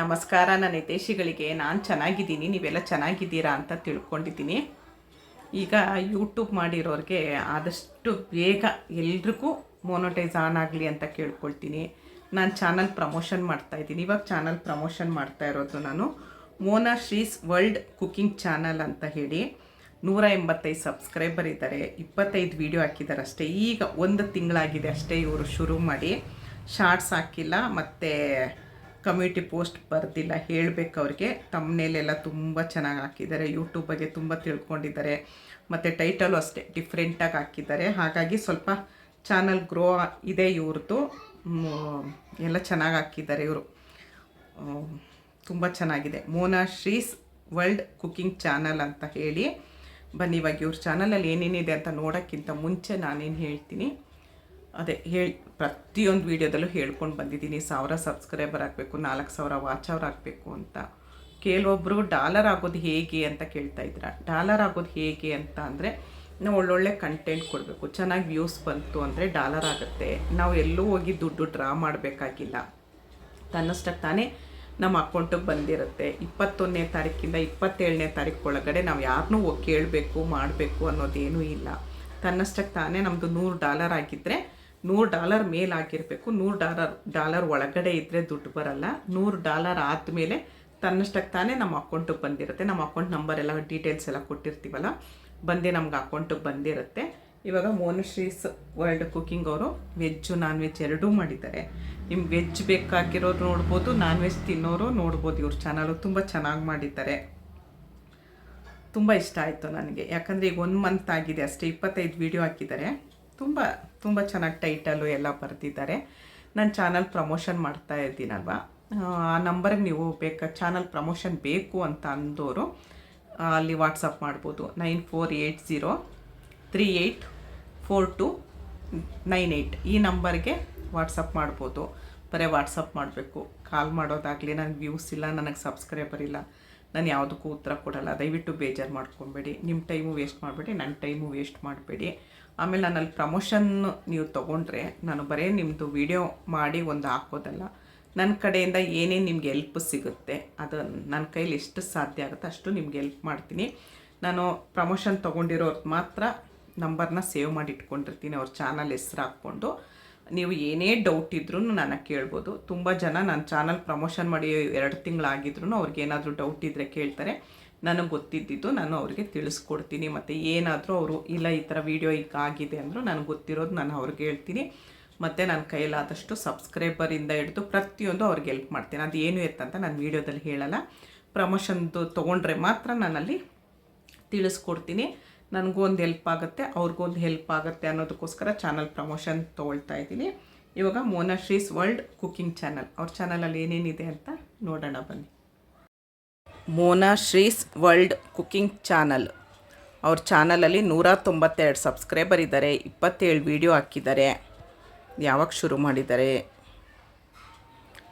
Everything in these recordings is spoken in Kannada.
ನಮಸ್ಕಾರ, ನನ್ನ ಹಿತೇಶಿಗಳಿಗೆ ನಾನು ಚೆನ್ನಾಗಿದ್ದೀನಿ, ನೀವೆಲ್ಲ ಚೆನ್ನಾಗಿದ್ದೀರಾ ಅಂತ ತಿಳ್ಕೊಂಡಿದ್ದೀನಿ. ಈಗ ಯೂಟ್ಯೂಬ್ ಮಾಡಿರೋರಿಗೆ ಆದಷ್ಟು ಬೇಗ ಎಲ್ರಿಗೂ ಮೋನೋಟೈಸ್ ಆನ್ ಆಗಲಿ ಅಂತ ಕೇಳ್ಕೊಳ್ತೀನಿ. ನಾನು ಚಾನಲ್ ಪ್ರಮೋಷನ್ ಮಾಡ್ತಾ ಇದ್ದೀನಿ. ಇವಾಗ ಚಾನಲ್ ಪ್ರಮೋಷನ್ ಮಾಡ್ತಾ ಇರೋದು ನಾನು. Mona Shree's world cooking channel ಅಂತ ಹೇಳಿ. ನೂರ ಎಂಬತ್ತೈದು ಸಬ್ಸ್ಕ್ರೈಬರ್ ಇದ್ದಾರೆ. ಇಪ್ಪತ್ತೈದು ವಿಡಿಯೋ ಹಾಕಿದ್ದಾರೆ ಅಷ್ಟೇ ಈಗ ಒಂದು ತಿಂಗಳಾಗಿದೆ ಅಷ್ಟೇ ಇವರು ಶುರು ಮಾಡಿ. ಶಾರ್ಟ್ಸ್ ಹಾಕಿಲ್ಲ, ಮತ್ತು ಕಮ್ಯುನಿಟಿ ಪೋಸ್ಟ್ ಬರೆದಿಲ್ಲ, ಹೇಳಬೇಕು ಅವ್ರಿಗೆ. ತಮ್ಮನೇಲೆಲ್ಲ ತುಂಬ ಚೆನ್ನಾಗಿ ಹಾಕಿದ್ದಾರೆ. ಯೂಟ್ಯೂಬ್ ಬಗ್ಗೆ ತುಂಬ ತಿಳ್ಕೊಂಡಿದ್ದಾರೆ. ಮತ್ತು ಟೈಟಲು ಅಷ್ಟೇ ಡಿಫ್ರೆಂಟಾಗಿ ಹಾಕಿದ್ದಾರೆ. ಹಾಗಾಗಿ ಸ್ವಲ್ಪ ಚಾನಲ್ ಗ್ರೋ ಇದೆ ಇವ್ರದ್ದು ಎಲ್ಲ ಚೆನ್ನಾಗಿ ಹಾಕಿದ್ದಾರೆ ಇವರು. ತುಂಬ ಚೆನ್ನಾಗಿದೆ. Mona Shree's world cooking channel ಅಂತ ಹೇಳಿ. ಬನ್ನಿ, ಇವಾಗ ಇವ್ರ ಚಾನಲಲ್ಲಿ ಏನೇನಿದೆ ಅಂತ ನೋಡೋಕ್ಕಿಂತ ಮುಂಚೆ ನಾನೇನು ಹೇಳ್ತೀನಿ. ಅದೇ ಹೇಳಿ, ಪ್ರತಿಯೊಂದು ವೀಡಿಯೋದಲ್ಲೂ ಹೇಳ್ಕೊಂಡು ಬಂದಿದ್ದೀನಿ. ಸಾವಿರ ಸಬ್ಸ್ಕ್ರೈಬರ್ ಆಗಬೇಕು, ನಾಲ್ಕು ಸಾವಿರ ವಾಚ್ ಅವರ್ ಆಗಬೇಕು ಅಂತ. ಕೆಲವೊಬ್ಬರು ಡಾಲರ್ ಆಗೋದು ಹೇಗೆ ಅಂತ ಕೇಳ್ತಾ ಇದ್ರ ಡಾಲರ್ ಆಗೋದು ಹೇಗೆ ಅಂತ ಅಂದರೆ, ನಾವು ಒಳ್ಳೊಳ್ಳೆ ಕಂಟೆಂಟ್ ಕೊಡಬೇಕು. ಚೆನ್ನಾಗಿ ವ್ಯೂಸ್ ಬಂತು ಅಂದರೆ ಡಾಲರ್ ಆಗುತ್ತೆ. ನಾವು ಎಲ್ಲೂ ಹೋಗಿ ದುಡ್ಡು ಡ್ರಾ ಮಾಡಬೇಕಾಗಿಲ್ಲ. ತನ್ನಷ್ಟಕ್ಕೆ ತಾನೇ ನಮ್ಮ ಅಕೌಂಟಿಗೆ ಬಂದಿರುತ್ತೆ. ಇಪ್ಪತ್ತೊಂದನೇ ತಾರೀಕಿಂದ ಇಪ್ಪತ್ತೇಳನೇ ತಾರೀಕು ಒಳಗಡೆ ನಾವು ಯಾರನ್ನೂ ಕೇಳಬೇಕು, ಮಾಡಬೇಕು ಅನ್ನೋದೇನೂ ಇಲ್ಲ. ತನ್ನಷ್ಟಕ್ಕೆ ತಾನೇ ನಮ್ಮದು ನೂರು ಡಾಲರ್ ಆಗಿದ್ದರೆ ನೂರು ಡಾಲರ್ ಮೇಲಾಗಿರಬೇಕು ನೂರು ಡಾಲರ್ ಡಾಲರ್ ಒಳಗಡೆ ಇದ್ದರೆ ದುಡ್ಡು ಬರಲ್ಲ, ನೂರು ಡಾಲರ್ ಆದಮೇಲೆ ತನ್ನಷ್ಟಕ್ಕೆ ತಾನೇ ನಮ್ಮ ಅಕೌಂಟಿಗೆ ಬಂದಿರುತ್ತೆ. ನಮ್ಮ ಅಕೌಂಟ್ ನಂಬರ್ ಎಲ್ಲ, ಡೀಟೇಲ್ಸ್ ಎಲ್ಲ ಕೊಟ್ಟಿರ್ತೀವಲ್ಲ, ಬಂದೇ ನಮ್ಗೆ ಅಕೌಂಟಿಗೆ ಬಂದಿರುತ್ತೆ. ಇವಾಗ ಮೋನಶ್ರೀಸ್ ವರ್ಲ್ಡ್ ಕುಕಿಂಗ್ ಅವರು ವೆಜ್ಜು ನಾನ್ ವೆಜ್ ಎರಡೂ ಮಾಡಿದ್ದಾರೆ. ನಿಮ್ಗೆ ವೆಜ್ ಬೇಕಾಗಿರೋರು ನೋಡ್ಬೋದು ನಾನ್ ವೆಜ್ ತಿನ್ನೋರು ನೋಡ್ಬೋದು. ಇವ್ರ ಚಾನಲು ತುಂಬ ಚೆನ್ನಾಗಿ ಮಾಡಿದ್ದಾರೆ. ತುಂಬ ಇಷ್ಟ ಆಯಿತು ನನಗೆ. ಯಾಕಂದರೆ ಈಗ ಒಂದು ಮಂತ್ ಆಗಿದೆ, ಅಷ್ಟೇ ಇಪ್ಪತ್ತೈದು ವೀಡಿಯೋ ಹಾಕಿದ್ದಾರೆ. ತುಂಬ ತುಂಬ ಚೆನ್ನಾಗಿ ಟೈಟಲು ಎಲ್ಲ ಬರೆದಿದ್ದಾರೆ. ನಾನು ಚಾನಲ್ ಪ್ರಮೋಷನ್ ಮಾಡ್ತಾ ಇದ್ದೀನಲ್ವ? ಆ ನಂಬರ್ಗೆ ನೀವು ಬೇಕಾ ಚಾನಲ್ ಪ್ರಮೋಷನ್ ಬೇಕು ಅಂತ ಅಂದವರು ಅಲ್ಲಿ ವಾಟ್ಸಪ್ ಮಾಡ್ಬೋದು. Nine four eight zero three eight four two nine eight ಈ ನಂಬರ್ಗೆ ವಾಟ್ಸಪ್ ಮಾಡ್ಬೋದು. ಬರೀ ವಾಟ್ಸಪ್ ಮಾಡಬೇಕು. ಕಾಲ್ ಮಾಡೋದಾಗಲಿ ನನಗೆ ವ್ಯೂಸ್ ಇಲ್ಲ, ನನಗೆ ಸಬ್ಸ್ಕ್ರೈಬರ್ ಇಲ್ಲ. ನಾನು ಯಾವುದಕ್ಕೂ ಉತ್ತರ ಕೊಡಲ್ಲ. ದಯವಿಟ್ಟು ಬೇಜಾರು ಮಾಡ್ಕೊಬೇಡಿ. ನಿಮ್ಮ ಟೈಮು ವೇಸ್ಟ್ ಮಾಡಬೇಡಿ ನನ್ನ ಟೈಮು ವೇಸ್ಟ್ ಮಾಡಬೇಡಿ. ಆಮೇಲೆ ನಾನು ಅಲ್ಲಿ ಪ್ರಮೋಷನ್ ನೀವು ತೊಗೊಂಡ್ರೆ ನಾನು ಬರೀ ನಿಮ್ಮದು ವಿಡಿಯೋ ಮಾಡಿ ಒಂದು ಹಾಕೋದಲ್ಲ. ನನ್ನ ಕಡೆಯಿಂದ ಏನೇನು ನಿಮ್ಗೆ ಎಲ್ಪ್ ಸಿಗುತ್ತೆ, ಅದು ನನ್ನ ಕೈಲಿ ಎಷ್ಟು ಸಾಧ್ಯ ಆಗುತ್ತೆ ಅಷ್ಟು ನಿಮ್ಗೆ ಎಲ್ಪ್ ಮಾಡ್ತೀನಿ. ನಾನು ಪ್ರಮೋಷನ್ ತೊಗೊಂಡಿರೋರ್ದು ಮಾತ್ರ ನಂಬರ್ನ ಸೇವ್ ಮಾಡಿ ಇಟ್ಕೊಂಡಿರ್ತೀನಿ, ಅವ್ರ ಚಾನಲ್ ಹೆಸ್ರು ಹಾಕ್ಕೊಂಡು. ನೀವು ಏನೇ ಡೌಟ್ ಇದ್ರೂ ನಾನು ಕೇಳ್ಬೋದು. ತುಂಬ ಜನ ನನ್ನ ಚಾನಲ್ ಪ್ರಮೋಷನ್ ಮಾಡಿ ಎರಡು ತಿಂಗಳಾಗಿದ್ರು ಅವ್ರಿಗೇನಾದರೂ ಡೌಟ್ ಇದ್ದರೆ ಕೇಳ್ತಾರೆ. ನನಗೆ ಗೊತ್ತಿದ್ದಿದ್ದು ನಾನು ಅವರಿಗೆ ತಿಳಿಸ್ಕೊಡ್ತೀನಿ, ಮತ್ತು ಏನಾದರೂ ಅವರು, ಇಲ್ಲ, ಈ ಥರ ವೀಡಿಯೋ ಈಗ ಆಗಿದೆ ಅಂದರೂ ನನಗೆ ಗೊತ್ತಿರೋದು ನಾನು ಅವ್ರಿಗೆ ಹೇಳ್ತೀನಿ. ಮತ್ತು ನನ್ನ ಕೈಲಾದಷ್ಟು ಸಬ್ಸ್ಕ್ರೈಬರಿಂದ ಹಿಡಿದು ಪ್ರತಿಯೊಂದು ಅವ್ರಿಗೆ ಹೆಲ್ಪ್ ಮಾಡ್ತೀನಿ. ಅದು ಏನು ಎತ್ತಂತ ನಾನು ವೀಡಿಯೋದಲ್ಲಿ ಹೇಳಲ್ಲ. ಪ್ರಮೋಷನ್ದು ತೊಗೊಂಡ್ರೆ ಮಾತ್ರ ನಾನಲ್ಲಿ ತಿಳಿಸ್ಕೊಡ್ತೀನಿ. ನನಗೂ ಒಂದು ಹೆಲ್ಪ್ ಆಗುತ್ತೆ ಅವ್ರಿಗೊಂದು ಹೆಲ್ಪ್ ಆಗುತ್ತೆ ಅನ್ನೋದಕ್ಕೋಸ್ಕರ ಚಾನಲ್ ಪ್ರಮೋಷನ್ ತೊಗೊಳ್ತಾ ಇದ್ದೀನಿ. ಇವಾಗ ಮೋನಾಶ್ರೀಸ್ ವರ್ಲ್ಡ್ ಕುಕ್ಕಿಂಗ್ ಚಾನಲ್ ಅವ್ರ ಚಾನಲಲ್ಲಿ ಏನೇನಿದೆ ಅಂತ ನೋಡೋಣ ಬನ್ನಿ. Monashree's world cooking channel. ಅವ್ರ ಚಾನಲಲ್ಲಿ ನೂರ ತೊಂಬತ್ತೆರಡು ಸಬ್ಸ್ಕ್ರೈಬರ್ ಇದ್ದಾರೆ, ಇಪ್ಪತ್ತೇಳು ವೀಡಿಯೋ ಹಾಕಿದ್ದಾರೆ. ಯಾವಾಗ ಶುರು ಮಾಡಿದ್ದಾರೆ?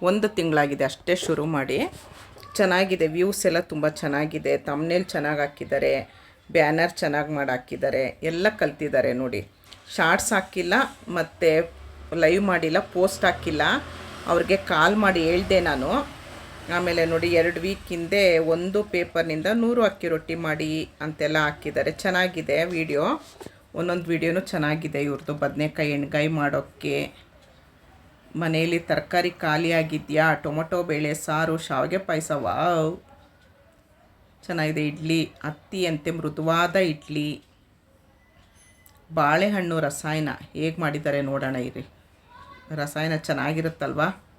ಒಂದು ತಿಂಗಳಾಗಿದೆ, ಅಷ್ಟೇ ಶುರು ಮಾಡಿ. ಚೆನ್ನಾಗಿದೆ, ವ್ಯೂಸ್ ಎಲ್ಲ ತುಂಬ ಚೆನ್ನಾಗಿದೆ ತಮ್ಮನೇಲಿ ಚೆನ್ನಾಗಿ ಹಾಕಿದ್ದಾರೆ, ಬ್ಯಾನರ್ ಚೆನ್ನಾಗಿ ಮಾಡಿ ಹಾಕಿದ್ದಾರೆ, ಎಲ್ಲ ಕಲ್ತಿದ್ದಾರೆ ನೋಡಿ. ಶಾರ್ಟ್ಸ್ ಹಾಕಿಲ್ಲ, ಮತ್ತು ಲೈವ್ ಮಾಡಿಲ್ಲ, ಪೋಸ್ಟ್ ಹಾಕಿಲ್ಲ. ಅವ್ರಿಗೆ ಕಾಲ್ ಮಾಡಿ ಹೇಳ್ದೆ ನಾನು. ಆಮೇಲೆ ನೋಡಿ ಎರಡು ವೀಕ್ ಹಿಂದೆ ಒಂದು ಪೇಪರ್ನಿಂದ ನೂರು ಅಕ್ಕಿ ರೊಟ್ಟಿ ಮಾಡಿ ಅಂತೆಲ್ಲ ಹಾಕಿದ್ದಾರೆ. ಚೆನ್ನಾಗಿದೆ ವಿಡಿಯೋ ಒಂದೊಂದು ವಿಡಿಯೋನೂ ಚೆನ್ನಾಗಿದೆ ಇವ್ರದ್ದು ಬದನೆಕಾಯಿ ಎಣ್ಗಾಯಿ ಮಾಡೋಕ್ಕೆ. ಮನೆಯಲ್ಲಿ ತರಕಾರಿ ಖಾಲಿಯಾಗಿದೆಯಾ? ಟೊಮೊಟೊ ಬೇಳೆ, ಸಾರು, ಶಾವಿಗೆ ಪಾಯಸ, ವಾವ್. ಚೆನ್ನಾಗಿದೆ ಇಡ್ಲಿ. ಅತ್ತಿಯಂತೆ ಮೃದುವಾದ ಇಡ್ಲಿ. ಬಾಳೆಹಣ್ಣು ರಸಾಯನ ಹೇಗೆ ಮಾಡಿದ್ದಾರೆ ನೋಡೋಣ ಇರಿ. ರಸಾಯನ ಚೆನ್ನಾಗಿರುತ್ತಲ್ವಾ?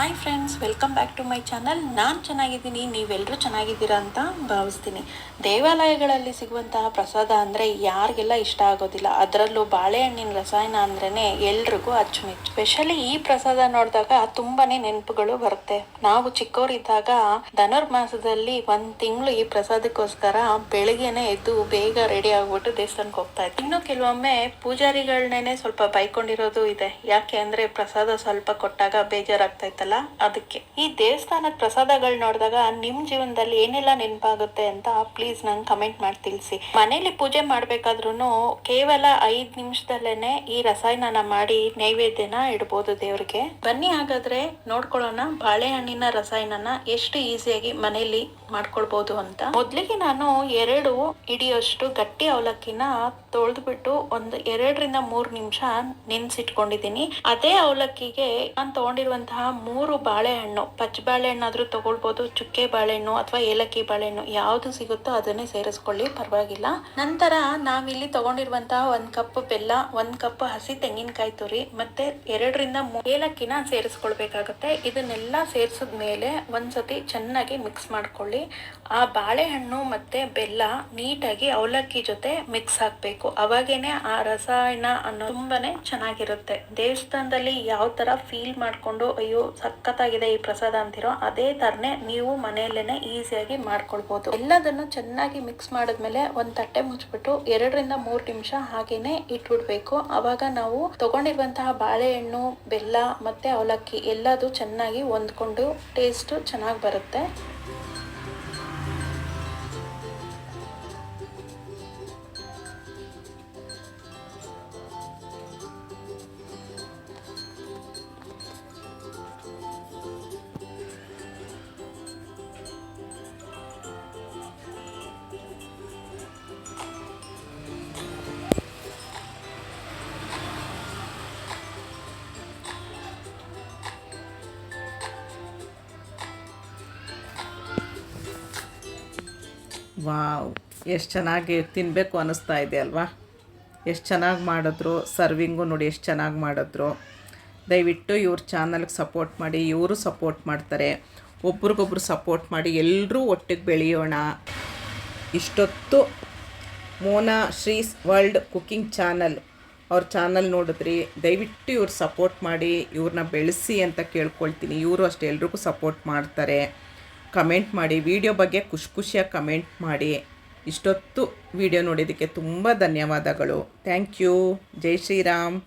Hi friends welcome back to my channel ನಾನು ಚೆನ್ನಾಗಿದ್ದೀನಿ ನೀವೆಲ್ಲರೂ ಚೆನ್ನಾಗಿದ್ದೀರಾ ಅಂತ ಭಾವಿಸ್ತೀನಿ. ದೇವಾಲಯಗಳಲ್ಲಿ ಸಿಗುವಂತಹ ಪ್ರಸಾದ ಅಂದರೆ ಯಾರಿಗೆಲ್ಲ ಇಷ್ಟ ಆಗೋದಿಲ್ಲ. ಅದರಲ್ಲೂ ಬಾಳೆಹಣ್ಣಿನ ರಸಾಯನ ಅಂದ್ರೇ ಎಲ್ರಿಗೂ ಅಚ್ಚುಮೆಚ್ಚು. ಸ್ಪೆಷಲಿ ಈ ಪ್ರಸಾದ ನೋಡಿದಾಗ ತುಂಬಾನೇ ನೆನಪುಗಳು ಬರುತ್ತೆ. ನಾವು ಚಿಕ್ಕವರಿದ್ದಾಗ ಧನುರ್ಮಾಸದಲ್ಲಿ ಒಂದು ತಿಂಗಳು ಈ ಪ್ರಸಾದಕ್ಕೋಸ್ಕರ ಬೆಳಿಗ್ಗೆನೆ ಎದ್ದು ಬೇಗ ರೆಡಿ ಆಗ್ಬಿಟ್ಟು ದೇವಸ್ಥಾನಕ್ಕೆ ಹೋಗ್ತಾ ಇತ್ತು ಇನ್ನು ಕೆಲವೊಮ್ಮೆ ಪೂಜಾರಿಗಳನ್ನೇ ಸ್ವಲ್ಪ ಬೈಕೊಂಡಿರೋದು ಇದೆ. ಯಾಕೆ ಅಂದ್ರೆ ಪ್ರಸಾದ ಸ್ವಲ್ಪ ಕೊಟ್ಟಾಗ ಬೇಜಾರಾಗ್ತಾ ಅದಕ್ಕೆ ಅದಕ್ಕೆ. ಈ ದೇವಸ್ಥಾನದ ಪ್ರಸಾದಗಳು ನೋಡಿದಾಗ ನಿಮ್ ಜೀವನದಲ್ಲಿ ಏನೆಲ್ಲ ನೆನಪಾಗುತ್ತೆ ಅಂತ ಪ್ಲೀಸ್ ನಂಗೆ ಕಮೆಂಟ್ ಮಾಡಿ ತಿಳಿಸಿ. ಮನೇಲಿ ಪೂಜೆ ಮಾಡ್ಬೇಕಾದ್ರೂ ಕೇವಲ ಐದ್ ನಿಮಿಷದಲ್ಲೇನೆ ಈ ರಸಾಯನನ ಮಾಡಿ ನೈವೇದ್ಯನ ಇಡ್ಬೋದು ದೇವ್ರಿಗೆ. ಬನ್ನಿ ಹಾಗಾದ್ರೆ ನೋಡ್ಕೊಳ್ಳೋಣ ಬಾಳೆಹಣ್ಣಿನ ರಸಾಯನನ ಎಷ್ಟು ಈಸಿಯಾಗಿ ಮನೇಲಿ ಮಾಡ್ಕೊಳ್ಬಹುದು ಅಂತ. ಮೊದ್ಲಿಗೆ ನಾನು ಎರಡು ಇಡಿಯಷ್ಟು ಗಟ್ಟಿ ಅವಲಕ್ಕಿನ ತೊಳೆದ್ಬಿಟ್ಟು ಒಂದು ಎರಡರಿಂದ ಮೂರು ನಿಮಿಷ ನೆನ್ಸಿಟ್ಕೊಂಡಿದ್ದೀನಿ. ಅದೇ ಅವಲಕ್ಕಿಗೆ ನಾನು ತಗೊಂಡಿರುವಂತಹ ಮೂರು ಬಾಳೆಹಣ್ಣು, ಪಚ್ಚ ಬಾಳೆಹಣ್ಣಾದ್ರೂ ತಗೊಳ್ಬೋದು, ಚುಕ್ಕೆ ಬಾಳೆಹಣ್ಣು ಅಥವಾ ಏಲಕ್ಕಿ ಬಾಳೆಹಣ್ಣು ಯಾವುದು ಸಿಗುತ್ತೋ ಅದನ್ನೇ ಸೇರಿಸ್ಕೊಳ್ಳಿ, ಪರವಾಗಿಲ್ಲ. ನಂತರ ನಾವಿಲ್ಲಿ ತಗೊಂಡಿರುವಂತಹ ಒಂದು ಕಪ್ ಬೆಲ್ಲ, ಒಂದು ಕಪ್ ಹಸಿ ತೆಂಗಿನಕಾಯಿ ತುರಿ ಮತ್ತೆ ಎರಡರಿಂದ ಏಲಕ್ಕಿನ ಸೇರಿಸ್ಕೊಳ್ಬೇಕಾಗತ್ತೆ. ಇದನ್ನೆಲ್ಲ ಸೇರಿಸಿದ ಮೇಲೆ ಒಂದ್ಸತಿ ಚೆನ್ನಾಗಿ ಮಿಕ್ಸ್ ಮಾಡ್ಕೊಳ್ಳಿ. ಆ ಬಾಳೆಹಣ್ಣು ಮತ್ತೆ ಬೆಲ್ಲ ನೀಟಾಗಿ ಅವಲಕ್ಕಿ ಜೊತೆ ಮಿಕ್ಸ್ ಹಾಕ್ಬೇಕು. ಅವಾಗೇನೆ ಆ ರಸಾಯನ ಅನ್ನೋ ತುಂಬಾನೇ ಚೆನ್ನಾಗಿರುತ್ತೆ. ದೇವಸ್ಥಾನದಲ್ಲಿ ಯಾವ ತರ ಫೀಲ್ ಮಾಡ್ಕೊಂಡು, ಅಯ್ಯೋ, ಸಖತ್ತಾಗಿದೆ ಈ ಪ್ರಸಾದ ಅಂತಿರೋ, ಅದೇ ತರನೇ ನೀವು ಮನೆಯಲ್ಲೇನೆ ಈಸಿಯಾಗಿ ಮಾಡ್ಕೊಳ್ಬಹುದು ಎಲ್ಲದನ್ನು ಚೆನ್ನಾಗಿ ಮಿಕ್ಸ್ ಮಾಡಿದ್ಮೇಲೆ ಒಂದ್ ತಟ್ಟೆ ಮುಚ್ಚಿಬಿಟ್ಟು ಎರಡರಿಂದ ಮೂರು ನಿಮಿಷ ಹಾಗೇನೆ ಇಟ್ಬಿಡ್ಬೇಕು. ಅವಾಗ ನಾವು ತಗೊಂಡಿರುವಂತಹ ಬಾಳೆಹಣ್ಣು, ಬೆಲ್ಲ ಮತ್ತೆ ಅವಲಕ್ಕಿ ಎಲ್ಲದು ಚೆನ್ನಾಗಿ ಹೊಂದ್ಕೊಂಡು ಟೇಸ್ಟ್ ಚೆನ್ನಾಗಿ ಬರುತ್ತೆ. ವಾವ್, ಎಷ್ಟು ಚೆನ್ನಾಗಿ ತಿನ್ನಬೇಕು ಅನ್ನಿಸ್ತಾ ಇದೆ ಅಲ್ವಾ? ಎಷ್ಟು ಚೆನ್ನಾಗಿ ಮಾಡಿದ್ರು, ಸರ್ವಿಂಗು ನೋಡಿ ಎಷ್ಟು ಚೆನ್ನಾಗಿ ಮಾಡಿದ್ರು. ದಯವಿಟ್ಟು ಇವ್ರ ಚಾನಲ್ಗೆ ಸಪೋರ್ಟ್ ಮಾಡಿ, ಇವರು ಸಪೋರ್ಟ್ ಮಾಡ್ತಾರೆ. ಒಬ್ರಿಗೊಬ್ರು ಸಪೋರ್ಟ್ ಮಾಡಿ ಎಲ್ಲರೂ ಒಟ್ಟಿಗೆ ಬೆಳೆಯೋಣ. ಇಷ್ಟೊತ್ತು Mona Shree's world cooking channel, ಅವ್ರ ಚಾನಲ್ ನೋಡಿದ್ರಿ. ದಯವಿಟ್ಟು ಇವ್ರು ಸಪೋರ್ಟ್ ಮಾಡಿ ಇವ್ರನ್ನ ಬೆಳೆಸಿ ಅಂತ ಕೇಳ್ಕೊಳ್ತೀನಿ. ಇವರು ಅಷ್ಟೇ, ಎಲ್ರಿಗೂ ಸಪೋರ್ಟ್ ಮಾಡ್ತಾರೆ. ಕಮೆಂಟ್ ಮಾಡಿ, ವಿಡಿಯೋ ಬಗ್ಗೆ ಖುಷಿ ಖುಷಿಯಾಗಿ ಕಮೆಂಟ್ ಮಾಡಿ. ಇಷ್ಟೊತ್ತು ವಿಡಿಯೋ ನೋಡಿದ್ದಕ್ಕೆ ತುಂಬ ಧನ್ಯವಾದಗಳು. Thank you. ಜೈ ಶ್ರೀರಾಮ್.